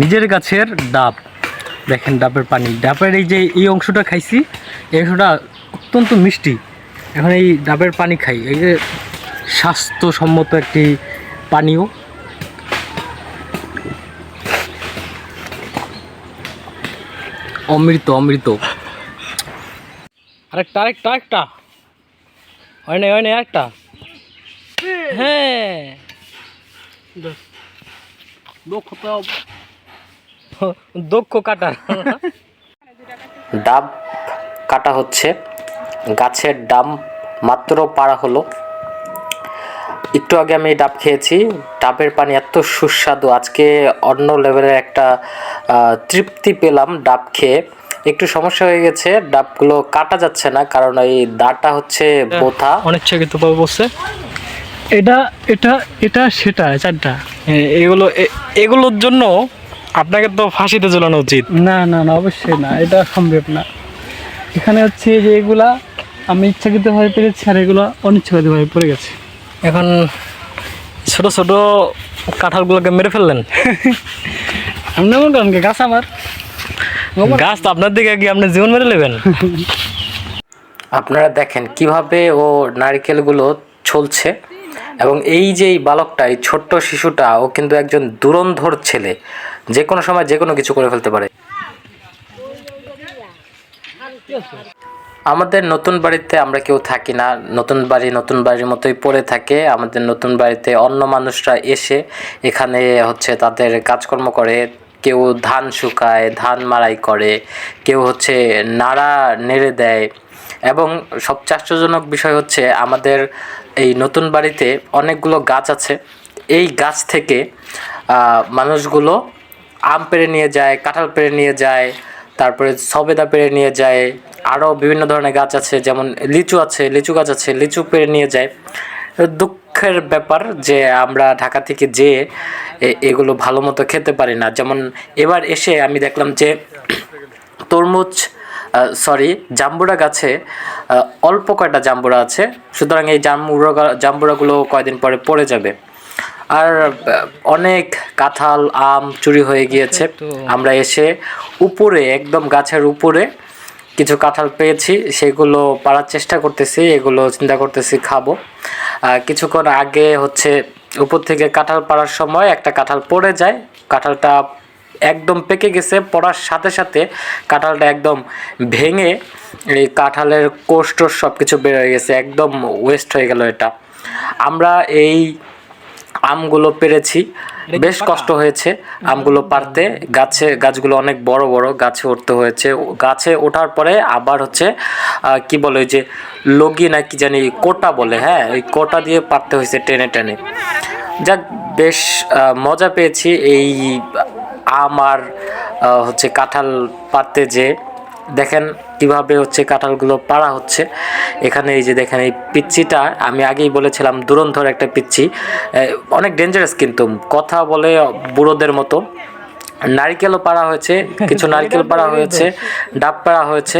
নিজের গাছের ডাব। দেখেন ডাবের পানি। ডাবের এই যে, এই অংশটা খাইছি, এই অংশটা অত্যন্ত মিষ্টি। এখন এই ডাবের পানি খাই। এই যে, স্বাস্থ্যসম্মত একটি পানীয়। অমৃত অমৃত। আরেকটা আরেকটা আরেকটা। হয় না হয় না একটা হ্যাঁ। দক্ষ কাটার। ডাব কাটা হচ্ছে। গাছের ডাম মাত্র পাড়া হলো। একটু আগে আমি ডাব খেয়েছি। ডাবের পানি এত সুস্বাদু। আজকে অন্য লেভেলের একটা তৃপ্তি পেলাম ডাব খেয়ে। একটু সমস্যা হয়ে গেছে। ডাবগুলো কাটা যাচ্ছে না কারণ এই দাটা হচ্ছে বোথা। অনিচ্ছাকৃত ভাবে বসছে। এটা এটা এটা সেটা চারটা। এগুলো এগুলোর জন্য আপনাকে তো ফাঁসিতে ঝুলানো উচিত। না না না অবশ্যই না এটা সম্ভব না। এখানে হচ্ছে যে এগুলা আমি ইচ্ছাকৃতভাবে পেরেছি আর এগুলো অনিচ্ছাকৃতভাবে পড়ে গেছে। এখন ছোট ছোট কাঁঠালগুলোকে মেরে ফেললেন? আপনি এমন কারণ কি গাছ আমার গাছ তো আপনার দিকে কি আপনি জীবন মেরে নেবেন? আপনারা দেখেন কীভাবে ও নারকেলগুলো ছলছে। এবং এই যে এই বালকটা, এই ছোট্ট শিশুটা, ও কিন্তু একজন দুরন্ধর ছেলে। যে কোনো সময় যে কোনো কিছু করে ফেলতে পারে। আমাদের নতুন বাড়িতে আমরা কেউ থাকি না। নতুন বাড়ি, নতুন বাড়ির মতোই পড়ে থাকে। আমাদের নতুন বাড়িতে অন্য মানুষরা এসে এখানে হচ্ছে তাদের কাজকর্ম করে। কেউ ধান শুকায়, ধান মাড়াই করে। কেউ হচ্ছে নাড়া নেড়ে দেয়। এবং সবচেয়ে আশ্চর্যজনক বিষয় হচ্ছে আমাদের এই নতুন বাড়িতে অনেকগুলো গাছ আছে। এই গাছ থেকে মানুষগুলো আম পেড়ে নিয়ে যায়, কাঁঠাল পেড়ে নিয়ে যায়, তারপরে সবেদা পেড়ে নিয়ে যায় আরও বিভিন্ন ধরনের গাছ আছে, যেমন লিচু আছে, লিচু গাছ আছে, লিচু পেড়ে নিয়ে যায়। দুঃখের ব্যাপার যে আমরা ঢাকা থেকে এ- এগুলো ভালো মতো খেতে পারি না। যেমন এবার এসে আমি দেখলাম যে তরমুজ সরি জাম্বুরা গাছে অল্প কয়টা জাম্বুরা আছে সুতরাং এই জাম্বুরা জাম্বুরাগুলো কয়দিন পরে পড়ে যাবে। আর অনেক কাঁঠাল আম চুরি হয়ে গিয়েছে। আমরা এসে উপরে একদম গাছের উপরে কিছু কাঁঠাল পেয়েছি সেগুলো পাড়ার চেষ্টা করতেছি এগুলো চিন্তা করতেছি খাব। কিছুক্ষণ আগে হচ্ছে উপর থেকে কাঁঠাল পাড়ার সময় একটা কাঁঠাল পড়ে যায় কাঁঠালটা একদম পেকে গেছে পড়ার সাথে সাথে কাঁঠালটা একদম ভেঙে এই কাঁঠালের কোষ্ঠ সব কিছু বের হয়ে গেছে একদম ওয়েস্ট হয়ে গেল এটা। আমরা এই আমগুলো পেরেছি বেশ কষ্ট হয়েছে আমগুলো পারতে। গাছে গাছগুলো অনেক বড় বড় গাছে উঠতে হয়েছে। গাছে ওঠার পরে আবার হচ্ছে কি বলে ওই যে লগি না কি জানি কোটা বলে হ্যাঁ ওই কোটা দিয়ে পারতে হয়েছে টেনে টেনে। যাক বেশ মজা পেয়েছি এই আম আর হচ্ছে কাঁঠাল পারতে যে দেখেন কীভাবে হচ্ছে কাঁঠালগুলো পাড়া হচ্ছে। এখানে এই যে দেখেন এই পিচ্ছিটা আমি আগেই বলেছিলাম দুরন্ধর একটা পিচ্ছি। অনেক ডেঞ্জারাস কিন্তু কথা বলে বুড়োদের মতো। নারিকেলও পাড়া হয়েছে কিছু নারকেল পাড়া হয়েছে ডাব পাড়া হয়েছে।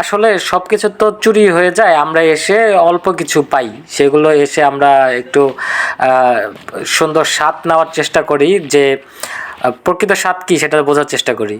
আসলে সব কিছু তো চুরি হয়ে যায় আমরা এসে অল্প কিছু পাই। সেগুলো এসে আমরা একটু আহ, সুন্দর স্বাদ নেওয়ার চেষ্টা করি যে প্রকৃত স্বাদ কী সেটা বোঝার চেষ্টা করি।